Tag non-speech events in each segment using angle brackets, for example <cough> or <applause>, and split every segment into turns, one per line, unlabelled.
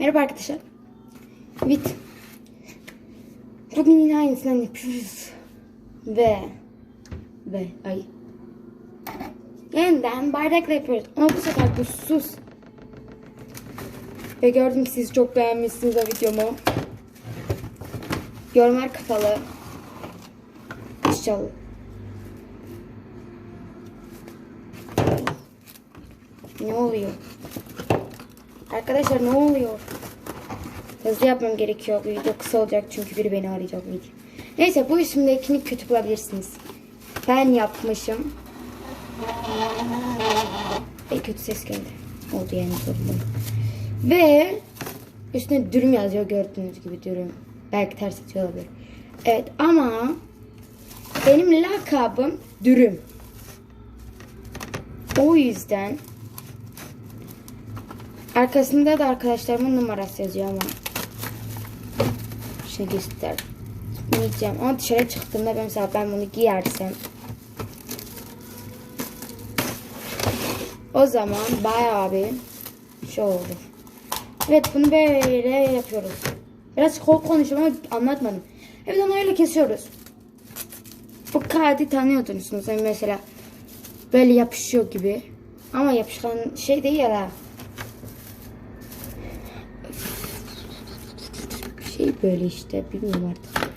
Merhaba arkadaşlar. Evet. Bugün yine aynısından yapıyoruz. Ve ve ay. Yeniden bardakla yapıyoruz. Ama bu sefer buzsuz. Ve gördüm ki siz çok beğenmişsiniz o videomu. Yorumlar kapalı. İnşallah. Ne oluyor? Arkadaşlar ne oluyor? Hızlı yapmam gerekiyor. Bu video kısa olacak çünkü biri beni arayacak video. Neyse bu isimdekini kötü bulabilirsiniz. Ben yapmışım. Ve kötü ses geldi. Oldu yani sorun. Ve üstüne dürüm yazıyor gördüğünüz gibi dürüm. Belki ters atıyor olabilir. Evet ama benim lakabım dürüm. O yüzden Arkasında da arkadaşlarımın numarası yazıyor ama. Şimdi göster. Giyeceğim. Ama dışarı çıktığımda ben mesela ben bunu giyersem. O zaman bayağı bir şey olur. Evet bunu böyle yapıyoruz. Biraz kol konuşuyorum ama anlatmadım. Evet onu öyle kesiyoruz. Bu kağıdı tanıyordunuz. Mesela böyle yapışıyor gibi. Ama yapışkan şey değil ya. Şey böyle işte bilmiyorum artık.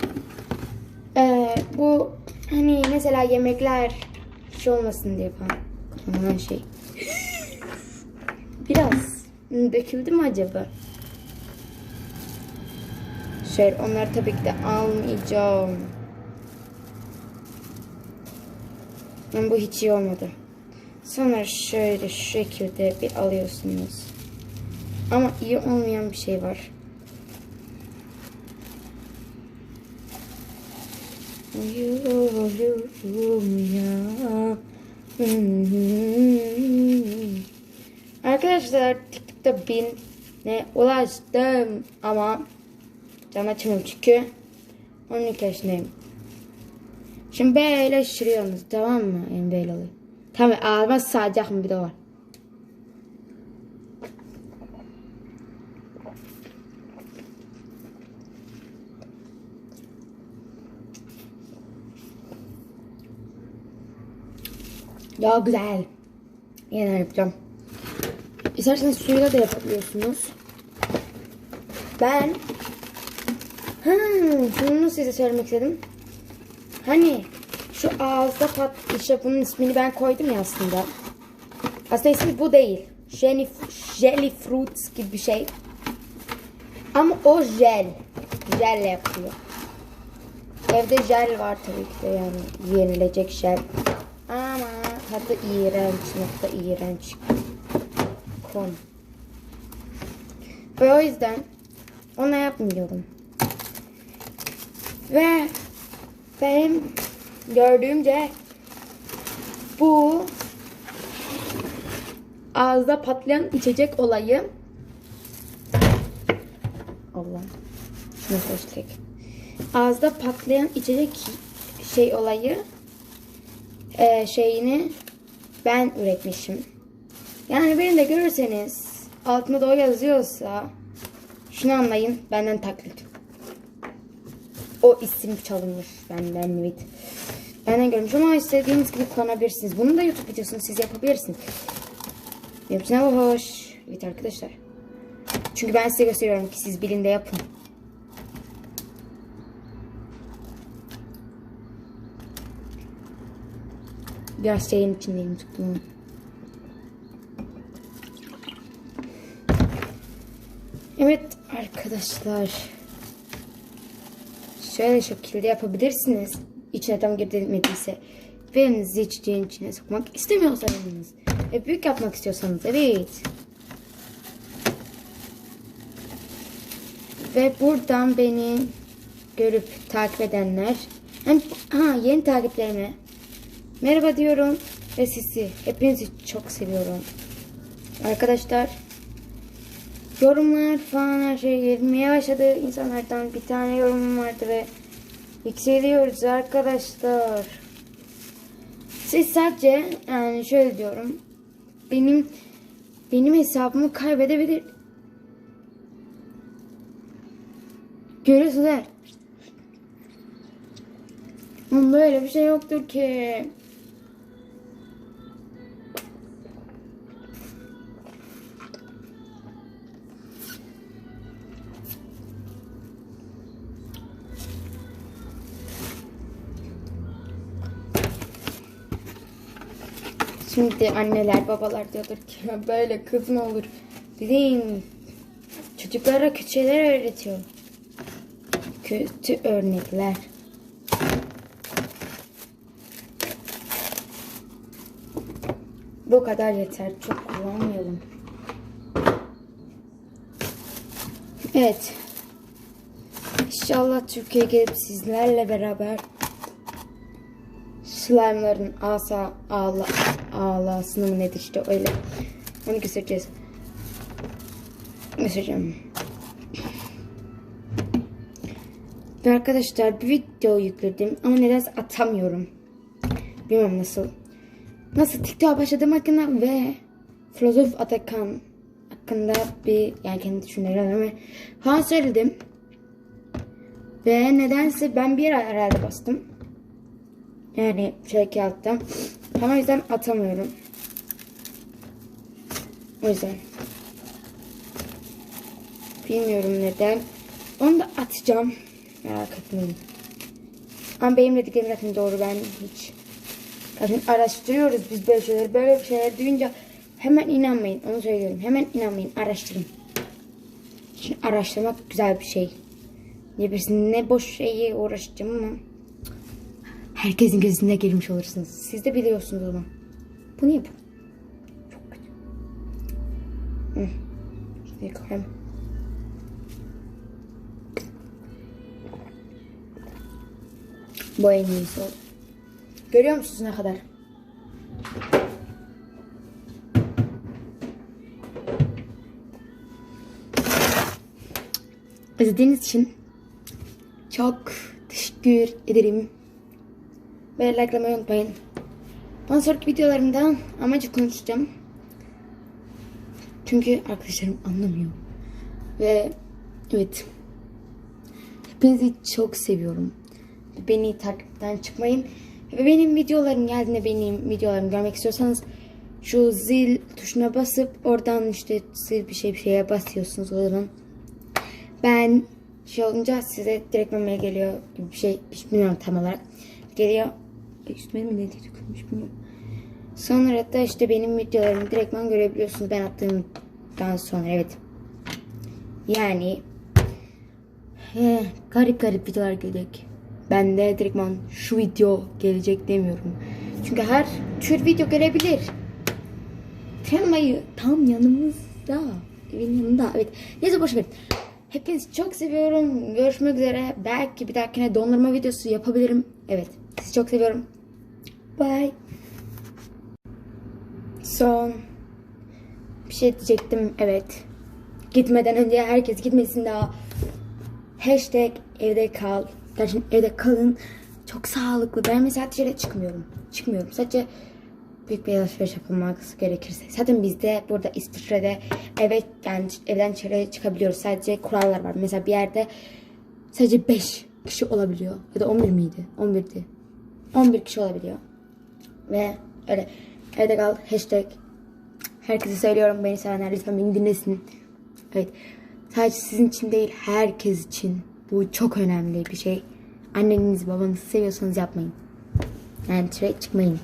Ee, bu hani mesela yemekler şey olmasın diye falan şey. <laughs> Biraz döküldü mü acaba? Şöyle onları tabii ki de almayacağım. Ama bu hiç iyi olmadı. Sonra şöyle şekilde bir alıyorsunuz. Ama iyi olmayan bir şey var. Uyuyorum ya. Arkadaşlar TikTok'ta bin ne ulaştım ama cam açmıyorum çünkü 12 yaşındayım. Şimdi böyle şişiriyorsunuz tamam mı? Yani böyle oluyor. Tamam ağzıma sığacak bir de var. Ya güzel. Yine yapacağım. İsterseniz suyla da yapabiliyorsunuz. Ben hmm, şunu size söylemek istedim. Hani şu ağızda pat işte bunun ismini ben koydum ya aslında. Aslında ismi bu değil. Jelly, jelly fruits gibi bir şey. Ama o jel. Jelle yapıyor. Evde jel var tabii ki de yani yenilecek jel. Tadı iğrenç, nokta iğrenç. Kon. Ve o yüzden ona yapmıyorum. Ve benim gördüğümce bu ağızda patlayan içecek olayı Allah şunu seçtik. Ağızda patlayan içecek şey olayı e, şeyini ben üretmişim. Yani beni de görürseniz altında da o yazıyorsa şunu anlayın benden taklit. O isim çalınmış benden evet. Benden görmüş ama istediğiniz gibi kullanabilirsiniz. Bunu da YouTube videosunu siz yapabilirsiniz. Hepsine hoş. Evet arkadaşlar. Çünkü ben size gösteriyorum ki siz bilin de yapın. Biraz şeyin içindeyim tuttuğum. Evet arkadaşlar. Şöyle şekilde yapabilirsiniz. İçine tam girmediyse. Ve elinizi içeceğin içine sokmak istemiyorsanız. Ve büyük yapmak istiyorsanız evet. Ve buradan beni görüp takip edenler hem ha yeni takiplerime merhaba diyorum ve sizi hepinizi çok seviyorum. Arkadaşlar yorumlar falan her şey gelmeye başladı. insanlardan bir tane yorumum vardı ve yükseliyoruz arkadaşlar. Siz sadece yani şöyle diyorum. Benim benim hesabımı kaybedebilir Görüyorsunuz Böyle bir şey yoktur ki. Şimdi anneler babalar diyordur ki böyle kız mı olur? Dediğin çocuklara kötü şeyler öğretiyor. Kötü örnekler. Bu kadar yeter. Çok kullanmayalım. Evet. İnşallah Türkiye'ye gelip sizlerle beraber slime'ların asa ağla ağlasını mı nedir işte öyle. Onu göstereceğiz. Göstereceğim. Ve arkadaşlar bir video yükledim ama nedense atamıyorum. Bilmem nasıl. Nasıl TikTok'a başladığım hakkında ve Filozof Atakan hakkında bir yani kendi düşüncelerimi falan söyledim. Ve nedense ben bir herhalde bastım. Yani şey kağıtta. Ama o yüzden atamıyorum. O yüzden. Bilmiyorum neden. Onu da atacağım. Merak etmeyin. Ama benim dediklerim zaten doğru. Ben hiç... Zaten araştırıyoruz biz böyle şeyleri. Böyle bir şeyler duyunca hemen inanmayın. Onu söylüyorum. Hemen inanmayın. Araştırın. Şimdi araştırmak güzel bir şey. Ne ne boş şeyi uğraşacağım ama herkesin gözüne girmiş olursunuz. Siz de biliyorsunuz onu. Bunu yapın. Çok kötü. Hı. Yıkayayım. Bu en iyisi oldu. Görüyor musunuz ne kadar? İzlediğiniz için çok teşekkür ederim. Ve likelamayı unutmayın. Bundan sonraki videolarımda amacı konuşacağım. Çünkü arkadaşlarım anlamıyor. Ve evet. Hepinizi çok seviyorum. Beni takipten çıkmayın. Ve benim videolarım geldiğinde benim videolarımı görmek istiyorsanız şu zil tuşuna basıp oradan işte zil bir şey bir şeye basıyorsunuz o zaman. Ben şey olunca size direkt memeye geliyor gibi bir şey bilmiyorum tam olarak. Geliyor. Üstüme mi ne dökülmüş bilmiyorum. Sonra da işte benim videolarımı direktman görebiliyorsunuz ben attığımdan sonra evet. Yani he, garip garip videolar gelecek. Ben de direktman şu video gelecek demiyorum. Çünkü her tür video gelebilir. Temayı tam yanımızda. Evin yanında. Evet. Neyse boş verin. Hepinizi çok seviyorum. Görüşmek üzere. Belki bir dahakine dondurma videosu yapabilirim. Evet. Sizi çok seviyorum. Bye. Son bir şey diyecektim. Evet. Gitmeden önce herkes gitmesin daha. Hashtag evde kal. Gerçekten evde kalın. Çok sağlıklı. Ben mesela dışarı çıkmıyorum. Çıkmıyorum. Sadece büyük bir alışveriş yapılmak gerekirse. Zaten bizde burada İsviçre'de eve yani evden dışarı çıkabiliyoruz. Sadece kurallar var. Mesela bir yerde sadece 5 kişi olabiliyor. Ya da 11 miydi? 11'di. 11 kişi olabiliyor. Ve öyle evde kal hashtag herkese söylüyorum beni sevenler lütfen beni dinlesin. Evet. Sadece sizin için değil herkes için. Bu çok önemli bir şey. Annenizi babanızı seviyorsanız yapmayın. Yani çıkmayın.